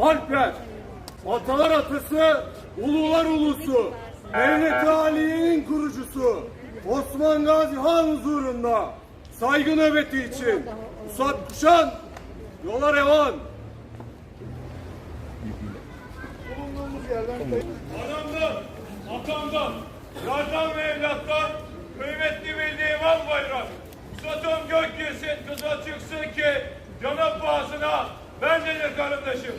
Alper, atalar atası, ulular ulusu, devlet aliyenin kurucusu, Osman Gazi Han huzurunda saygı nöbeti için Musat Kuşan, yola revan. Anamdan, atamdan, yardan ve evlattan kıymetli bildiğim al bayrak. Satım gök girsin, kıza çıksın ki cana pahasına ben de kardeşim.